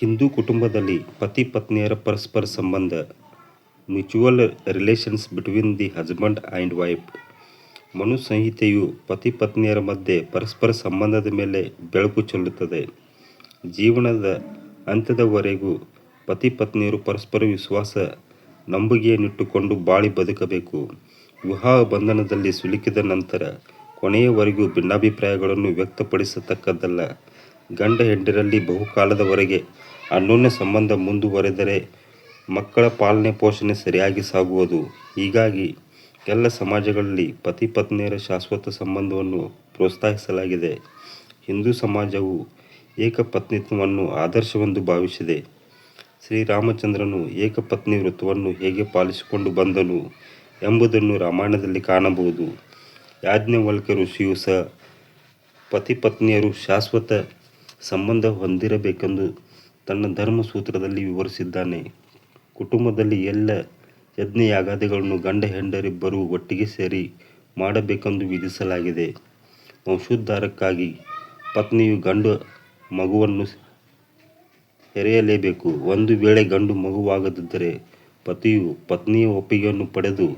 ಹಿಂದೂ ಕುಟುಂಬದಲ್ಲಿ ಪತಿ ಪತ್ನಿಯರ ಪರಸ್ಪರ ಸಂಬಂಧ mutual relations between the husband and wife ಮನುಸಂಹಿತೆಯು ಪತಿ ಪತ್ನಿಯರ ಮಧ್ಯೆ ಪರಸ್ಪರ ಸಂಬಂಧದ ಮೇಲೆ ಬೆಳಕು ಚೆಲ್ಲುತ್ತದೆ. ಜೀವನದ ಅಂತ್ಯದವರೆಗೂ ಪತಿ ಪತ್ನಿಯರು ಪರಸ್ಪರ ವಿಶ್ವಾಸ ನಂಬಿಕೆಯನ್ನಿಟ್ಟುಕೊಂಡು ಬಾಳಿ ಬದುಕಬೇಕು. ವಿವಾಹ ಬಂಧನದಲ್ಲಿ ಸಿಲುಕಿದ ನಂತರ ಕೊನೆಯವರೆಗೂ ಭಿನ್ನಾಭಿಪ್ರಾಯಗಳನ್ನು ವ್ಯಕ್ತಪಡಿಸತಕ್ಕದ್ದಲ್ಲ. ಗಂಡ ಹೆಂಡರಲ್ಲಿ ಬಹುಕಾಲದವರೆಗೆ ಅನ್ಯೋನ್ಯ ಸಂಬಂಧ ಮುಂದುವರೆದರೆ ಮಕ್ಕಳ ಪಾಲನೆ ಪೋಷಣೆ ಸರಿಯಾಗಿ ಸಾಗುವುದು. ಹೀಗಾಗಿ ಎಲ್ಲ ಸಮಾಜಗಳಲ್ಲಿ ಪತಿ ಪತ್ನಿಯರ ಶಾಶ್ವತ ಸಂಬಂಧವನ್ನು ಪ್ರೋತ್ಸಾಹಿಸಲಾಗಿದೆ. ಹಿಂದೂ ಸಮಾಜವು ಏಕಪತ್ನಿತ್ವವನ್ನು ಆದರ್ಶವೆಂದು ಭಾವಿಸಿದೆ. ಶ್ರೀರಾಮಚಂದ್ರನು ಏಕಪತ್ನಿ ವೃತ್ತವನ್ನು ಹೇಗೆ ಪಾಲಿಸಿಕೊಂಡು ಬಂದನು ಎಂಬುದನ್ನು ರಾಮಾಯಣದಲ್ಲಿ ಕಾಣಬಹುದು. ಯಾಜ್ಞವಲ್ಕ ಋಷಿಯು ಸಹ ಪತಿ ಪತ್ನಿಯರು ಶಾಶ್ವತ ಸಂಬಂಧ ಹೊಂದಿರಬೇಕೆಂದು ತನ್ನ ಧರ್ಮಸೂತ್ರದಲ್ಲಿ ವಿವರಿಸಿದ್ದಾನೆ. ಕುಟುಂಬದಲ್ಲಿ ಎಲ್ಲ ಯಜ್ಞಯಾಗಾದಿಗಳನ್ನು ಗಂಡ ಹೆಂಡರಿಬ್ಬರೂ ಒಟ್ಟಿಗೆ ಸೇರಿ ಮಾಡಬೇಕೆಂದು ವಿಧಿಸಲಾಗಿದೆ. ವಂಶೋದ್ಧಾರಕ್ಕಾಗಿ ಪತ್ನಿಯು ಗಂಡು ಮಗುವನ್ನು ಹೆರೆಯಲೇಬೇಕು. ಒಂದು ವೇಳೆ ಗಂಡು ಮಗುವಾಗದಿದ್ದರೆ ಪತಿಯು ಪತ್ನಿಯ ಒಪ್ಪಿಗೆಯನ್ನು ಪಡೆದು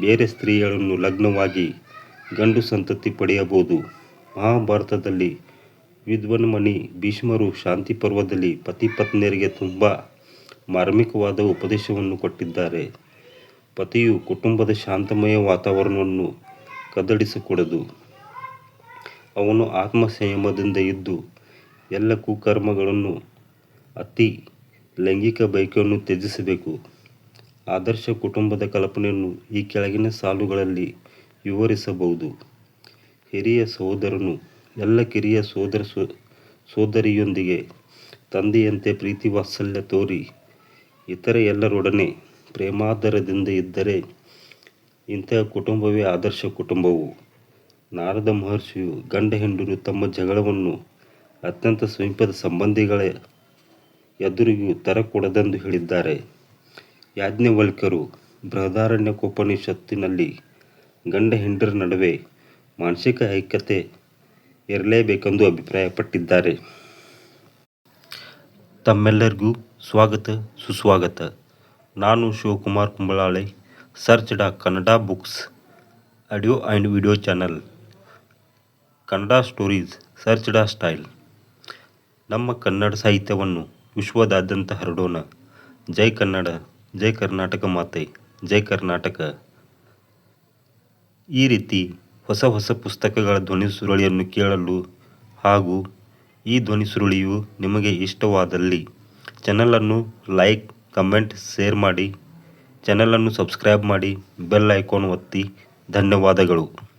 ಬೇರೆ ಸ್ತ್ರೀಯರನ್ನು ಲಗ್ನವಾಗಿ ಗಂಡು ಸಂತತಿ ಪಡೆಯಬಹುದು. ಮಹಾಭಾರತದಲ್ಲಿ ವಿದ್ವನ್ಮಣಿ ಭೀಷ್ಮರು ಶಾಂತಿ ಪರ್ವದಲ್ಲಿ ಪತಿ ಪತ್ನಿಯರಿಗೆ ತುಂಬ ಮಾರ್ಮಿಕವಾದ ಉಪದೇಶವನ್ನು ಕೊಟ್ಟಿದ್ದಾರೆ. ಪತಿಯು ಕುಟುಂಬದ ಶಾಂತಮಯ ವಾತಾವರಣವನ್ನು ಕದಡಿಸಕೂಡದು. ಅವನು ಆತ್ಮ ಸಂಯಮದಿಂದ ಇದ್ದು ಎಲ್ಲ ಕುಕರ್ಮಗಳನ್ನು ಅತಿ ಲೈಂಗಿಕ ಬಯಕೆಯನ್ನು ತ್ಯಜಿಸಬೇಕು. ಆದರ್ಶ ಕುಟುಂಬದ ಕಲ್ಪನೆಯನ್ನು ಈ ಕೆಳಗಿನ ಸಾಲುಗಳಲ್ಲಿ ವಿವರಿಸಬಹುದು. ಹಿರಿಯ ಸಹೋದರನು ಎಲ್ಲ ಕಿರಿಯ ಸೋದರ ಸೋದರಿಯೊಂದಿಗೆ ತಂದೆಯಂತೆ ಪ್ರೀತಿ ವಾತ್ಸಲ್ಯ ತೋರಿ, ಇತರ ಎಲ್ಲರೊಡನೆ ಪ್ರೇಮಾದರದಿಂದ ಇದ್ದರೆ ಇಂತಹ ಕುಟುಂಬವೇ ಆದರ್ಶ ಕುಟುಂಬವು. ನಾರದ ಮಹರ್ಷಿಯು ಗಂಡ ಹೆಂಡರು ತಮ್ಮ ಜಗಳವನ್ನು ಅತ್ಯಂತ ಸಮೀಪದ ಸಂಬಂಧಿಗಳ ಎದುರಿಗೂ ತರಕೂಡದೆಂದು ಹೇಳಿದ್ದಾರೆ. ಯಾಜ್ಞವಲ್ಕ್ಯರು ಬೃಹದಾರಣ್ಯಕೋಪನಿಷತ್ತಿನಲ್ಲಿ ಗಂಡ ಹೆಂಡರ ನಡುವೆ ಮಾನಸಿಕ ಐಕ್ಯತೆ ಇರಲೇಬೇಕೆಂದು ಅಭಿಪ್ರಾಯಪಟ್ಟಿದ್ದಾರೆ. ತಮ್ಮೆಲ್ಲರಿಗೂ ಸ್ವಾಗತ, ಸುಸ್ವಾಗತ. ನಾನು ಶಿವಕುಮಾರ್ ಕುಂಬಳಾಳೆ ಸರ್ಚ್ ಡಾ Kannada books audio and video channel, Kannada stories search ಡಾ ಸ್ಟೈಲ್. ನಮ್ಮ ಕನ್ನಡ ಸಾಹಿತ್ಯವನ್ನು ವಿಶ್ವದಾದ್ಯಂತ ಹರಡೋಣ. ಜೈ ಕನ್ನಡ, ಜೈ ಕರ್ನಾಟಕ ಮಾತೆ, ಜೈ ಕರ್ನಾಟಕ. ಈ ರೀತಿ ಹೊಸ ಹೊಸ ಪುಸ್ತಕಗಳ ಧ್ವನಿ ಸುರುಳಿಯನ್ನು ಕೇಳಲು ಹಾಗೂ ಈ ಧ್ವನಿ ಸುರುಳಿಯು ನಿಮಗೆ ಇಷ್ಟವಾದಲ್ಲಿ ಚಾನಲನ್ನು ಲೈಕ್, ಕಮೆಂಟ್, ಶೇರ್ ಮಾಡಿ. ಚಾನಲನ್ನು ಸಬ್ಸ್ಕ್ರೈಬ್ ಮಾಡಿ. ಬೆಲ್ ಐಕಾನ್ ಒತ್ತಿ. ಧನ್ಯವಾದಗಳು.